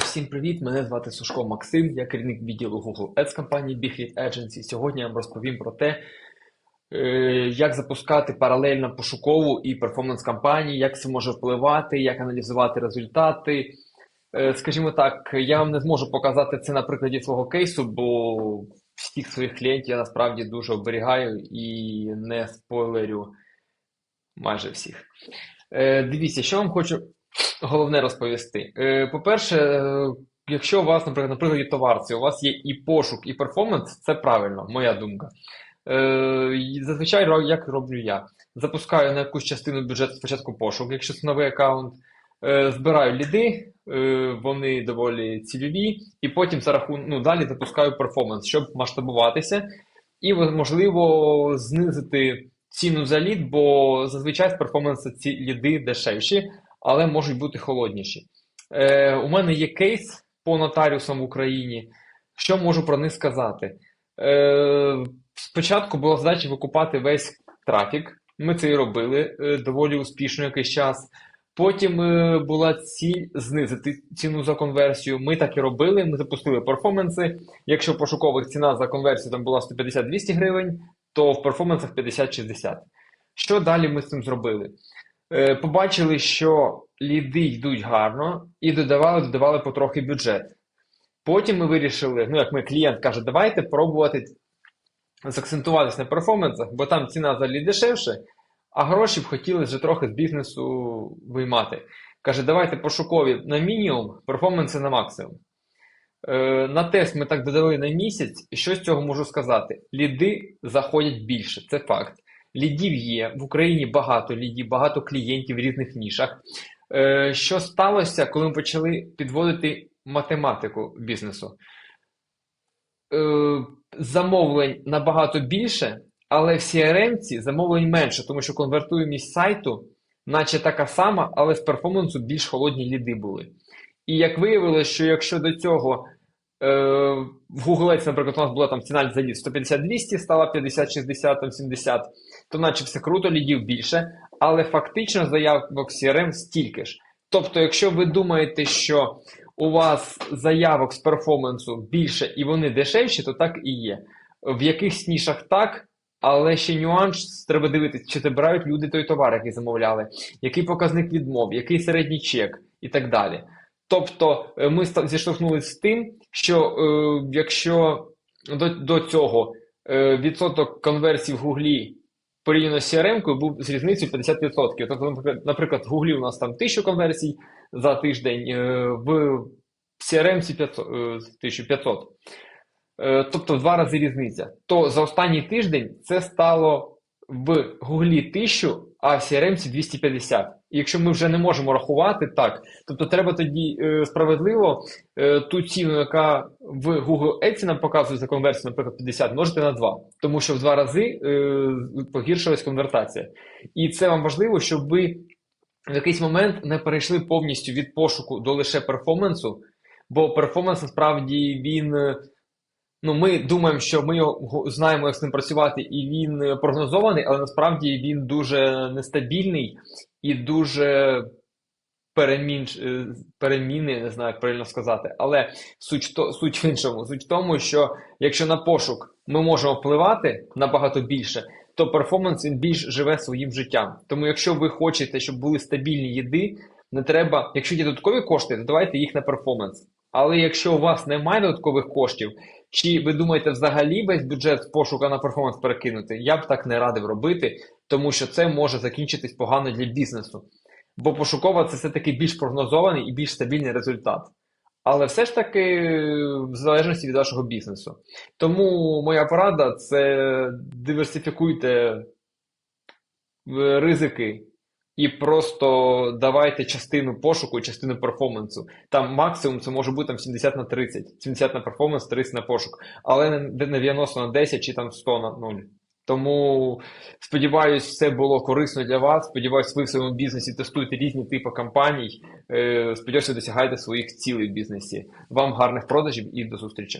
Всім привіт! Мене звати Сушко Максим, я керівник відділу Google Ads компанії Big Hit Agency. Сьогодні я вам розповім про те, е, як запускати паралельно пошукову і перформанс кампанії, як це може впливати, як аналізувати результати. Е, Скажімо так, я вам не зможу показати це на прикладі свого кейсу, бо всіх своїх клієнтів я насправді дуже оберігаю і не спойлерю майже всіх. Е, Дивіться, що вам хочу головне розповісти. Е, По-перше, е, якщо у вас, наприклад, на прикладі товарці, у вас є і пошук, і перформанс, це правильно, моя думка. Е, Зазвичай як роблю я. Запускаю на якусь частину бюджету спочатку пошук, якщо це новий аккаунт, збираю ліди, вони доволі цільові, і потім за рахун... ну, далі запускаю перформанс, щоб масштабуватися і, можливо, знизити ціну за лід, бо зазвичай з перформансу ці ліди дешевші, але можуть бути холодніші. Е, у мене є кейс по нотаріусам в Україні. Що можу про них сказати? Е, спочатку була задача викупати весь трафік. Ми це і робили е, доволі успішно якийсь час. Потім е, була ціль знизити ціну за конверсію. Ми так і робили. Ми запустили перформанси. Якщо пошукових ціна за конверсію там була 150-200 гривень, то в перформансах 50-60. Що далі ми з цим зробили? Е, Побачили, що ліди йдуть гарно, і додавали, додавали потрохи бюджет. Потім ми вирішили, ну як ми клієнт каже, давайте пробувати закцентуватись на перформансах, бо там ціна взагалі дешевше, а гроші б хотіли вже трохи з бізнесу виймати. Каже, давайте пошукові на мінімум, перформанси на максимум. Е, на тест ми так додали на місяць, і що з цього можу сказати? Ліди заходять більше, це факт. Лідів є, в Україні багато лідів, багато клієнтів в різних нішах. Е, що сталося, коли ми почали підводити математику бізнесу? Е, замовлень набагато більше, але в CRM-ці замовлень менше, тому що конвертуємість сайту, наче така сама, але з перформансу більш холодні ліди були. І як виявилося, що якщо до цього в Google Ads, наприклад, у нас була там ціна за лід 150-200, стала 50-60, там 70, то наче все круто, лідів більше, але фактично заявок CRM стільки ж. Тобто, якщо ви думаєте, що у вас заявок з перформансу більше і вони дешевші, то так і є. В якихось нішах так, але ще нюанс, треба дивитися, чи забирають люди той товар, який замовляли, який показник відмов, який середній чек і так далі. Тобто е, ми зіштовхнулися з тим, що е, якщо до, до цього е, відсоток конверсій в Гуглі порівняно з CRM був з різницею 50%. Тобто, наприклад, в Гуглі у нас там 1000 конверсій за тиждень, е, в CRM 500, е, 1500. Е, Тобто в два рази різниця. То за останній тиждень це стало в Гуглі 1000, а CRM 250. І якщо ми вже не можемо рахувати так, тобто треба тоді е, справедливо е, ту ціну, яка в Google Ads нам показує за конверсію, наприклад, 50, множити на 2, тому що в два рази е, погіршилась конвертація. І це вам важливо, щоб ви в якийсь момент не перейшли повністю від пошуку до лише перформансу, бо перформанс насправді він. Ну, ми думаємо, що ми його знаємо, як з ним працювати, і він е, прогнозований, але насправді він дуже нестабільний і дуже перемін, е, перемінний, не знаю, як правильно сказати. Але суть, то, суть в іншому. Суть в тому, що якщо на пошук ми можемо впливати набагато більше, то перформанс він більш живе своїм життям. Тому, якщо ви хочете, щоб були стабільні їди, не треба, якщо є додаткові кошти, то давайте їх на перформанс. Але якщо у вас немає додаткових коштів, чи ви думаєте взагалі весь бюджет з пошука на перформанс перекинути, я б так не радив робити, тому що це може закінчитись погано для бізнесу. Бо пошукова це все-таки більш прогнозований і більш стабільний результат. Але все ж таки в залежності від вашого бізнесу. Тому моя порада це диверсифікуйте е, ризики і просто давайте частину пошуку частину перформансу. Там максимум це може бути там 70 на 30, 70 на перформанс, 30 на пошук, але не не 90 на 10 чи там 100 на 0. Тому сподіваюсь, все було корисно для вас. Сподіваюсь, ви в своєму бізнесі тестуєте різні типи компаній. Е, Сподіваюся, ви досягаєте своїх цілей в бізнесі. Вам гарних продажів і до зустрічі.